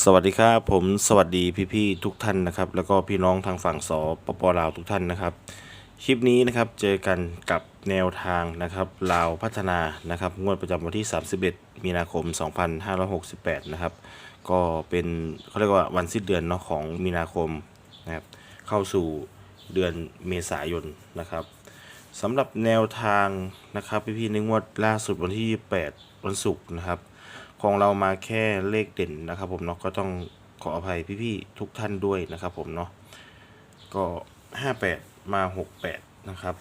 สวัสดีครับผมสวัสดีพี่ๆทุกท่านนะครับ แล้วก็พี่น้องทางฝั่งสปปลาวทุกท่านนะครับคลิปนี้นะครับเจอกันกับแนวทางนะครับลาวพัฒนานะครับงวดประจำวันที่ 31 มีนาคม 2568 นะครับ ก็เป็นเขาเรียกว่าวันสิ้นเดือนเนาะของมีนาคมนะครับเข้าสู่เดือนเมษายนนะครับสำหรับแนวทางนะครับพี่ๆในงวดล่าสุดวันที่ 28 วันศุกร์นะครับ ของเรามาแค่เลขเด่นนะครับ ผมเนาะก็ต้องขออภัยพี่ๆทุกท่านด้วยนะครับ ผมเนาะก็58มา68นะครับ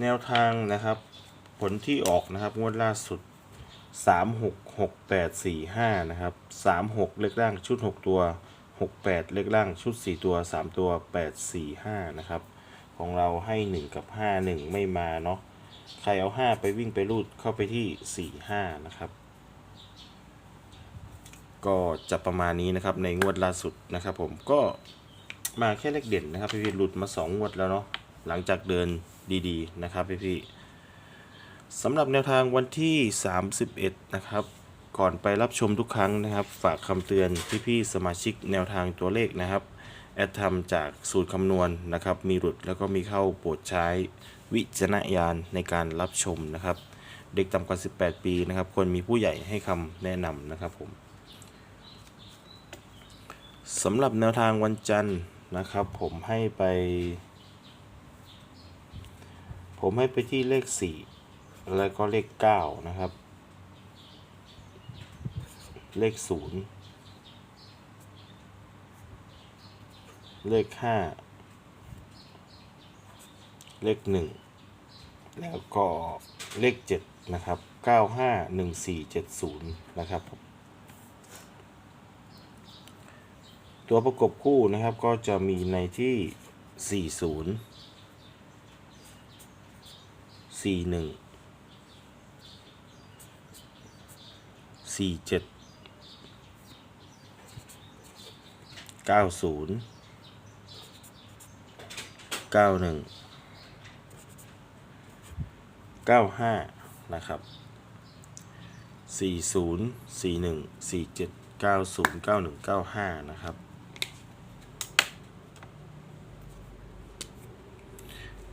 แนวทางนะครับ ผลที่ออกนะครับงวดล่าสุด3 6 6 8 4 5นะครับ3 6เลขล่างชุด6ตัว6 8เลขล่างชุด4ตัว3ตัว8 4 5นะครับ ของเราให้1กับ5 1ไม่มาเนาะ ใครเอา5ไปวิ่งไปรูดเข้าไปที่4 5นะครับ ก็จะประมาณนี้นะครับในงวดล่าสุดนะครับ ผมก็มาแค่เลขเด่นนะครับพี่พี่หลุดมา2งวดแล้วเนาะหลังจากเดินดีๆนะครับพี่พี่สำหรับแนวทางวันที่ 31 นะครับ ก่อนไปรับชมทุกครั้งนะครับ ฝากคำเตือนพี่ๆสมาชิกแนวทางตัวเลขนะครับ แอดทำจากสูตรคำนวณนะครับ มีหลุดแล้วก็มีเข้าโปรดใช้ วิจารณญาณในการรับชมนะครับ เด็กต่ำกว่า 18 ปีนะครับควรมีผู้ใหญ่ให้คำแนะนำนะครับผมสำหรับแนวทางวันจันทร์นะครับ ผมให้ไป ผมให้ไปที่เลข 4 แล้วก็เลข 9 นะครับ เลข 0 เลข 5 เลข1แล้วก็เลข7นะครับ951470นะครับ ตัวประกบคู่นะครับก็จะมีในที่40 41 47 90 91 95 นะครับ 40 41 47 90 91 95 นะครับ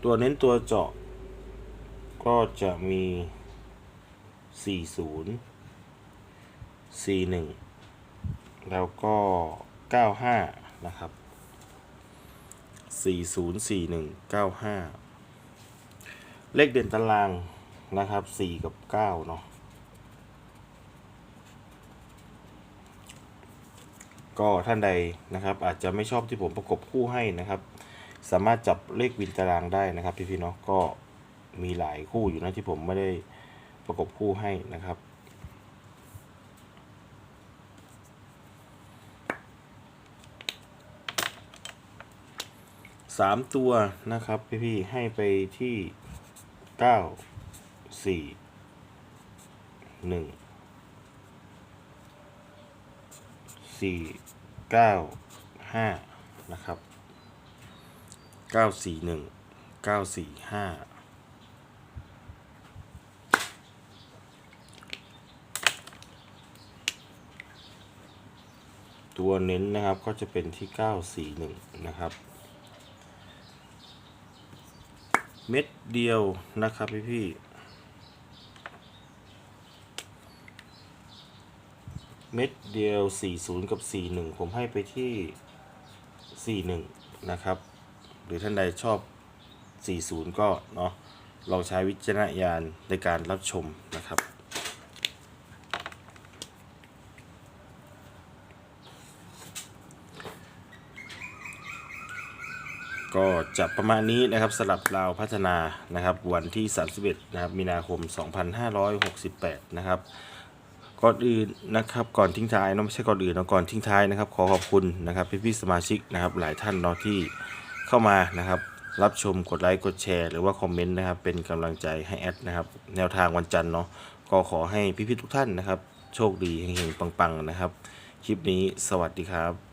ตัวเน้นตัวเจาะ ก็จะมี 40 41 แล้วก็ 95 นะครับ 40 41 95 เลขเด่นตารางนะครับ4กับ9เนาะก็ท่านใดนะครับ อาจจะไม่ชอบที่ผมประกบคู่ให้นะครับ สามารถจับเลขวินตารางได้นะครับพี่พี่เนาะก็มีหลายคู่อยู่นะที่ผมไม่ได้ประกบคู่ให้นะครับสามตัวนะครับพี่พี่ให้ไปที่ เก้าสี่หนึ่งสี่เก้าห้านะครับเก้าสี่หนึ่งเก้าสี่ห้าตัวเน้นนะครับก็จะเป็นที่เก้าสี่หนึ่งนะครับ เม็ดเดียวนะครับพี่พี่เม็ดเดียว 40 กับ 41 ผมให้ไปที่ 41 นะครับ หรือท่านใดชอบ 40 ก็เนาะลองใช้วิจารณญาณในการรับชมนะครับ ก็จะประมาณนี้นะครับสลับลาวพัฒนานะครับ วันที่ 31นะครับมีนาคม 2568 นะครับก่อนอื่นนะครับก่อนทิ้งท้ายเนอะไม่ใช่ก่อนอื่นเนะก่อนทิ้งท้ายนะครับ ขอขอบคุณนะครับพี่ๆสมาชิกนะครับ หลายท่านเนาะที่เข้ามานะครับ รับชมกดไลค์กดแชร์ หรือว่าคอมเมนต์นะครับ เป็นกำลังใจให้แอดนะครับ แนวทางวันจันทร์เนาะก็ขอให้พี่ๆทุกท่านนะครับ โชคดีเฮงๆปังๆนะครับ คลิปนี้สวัสดีครับ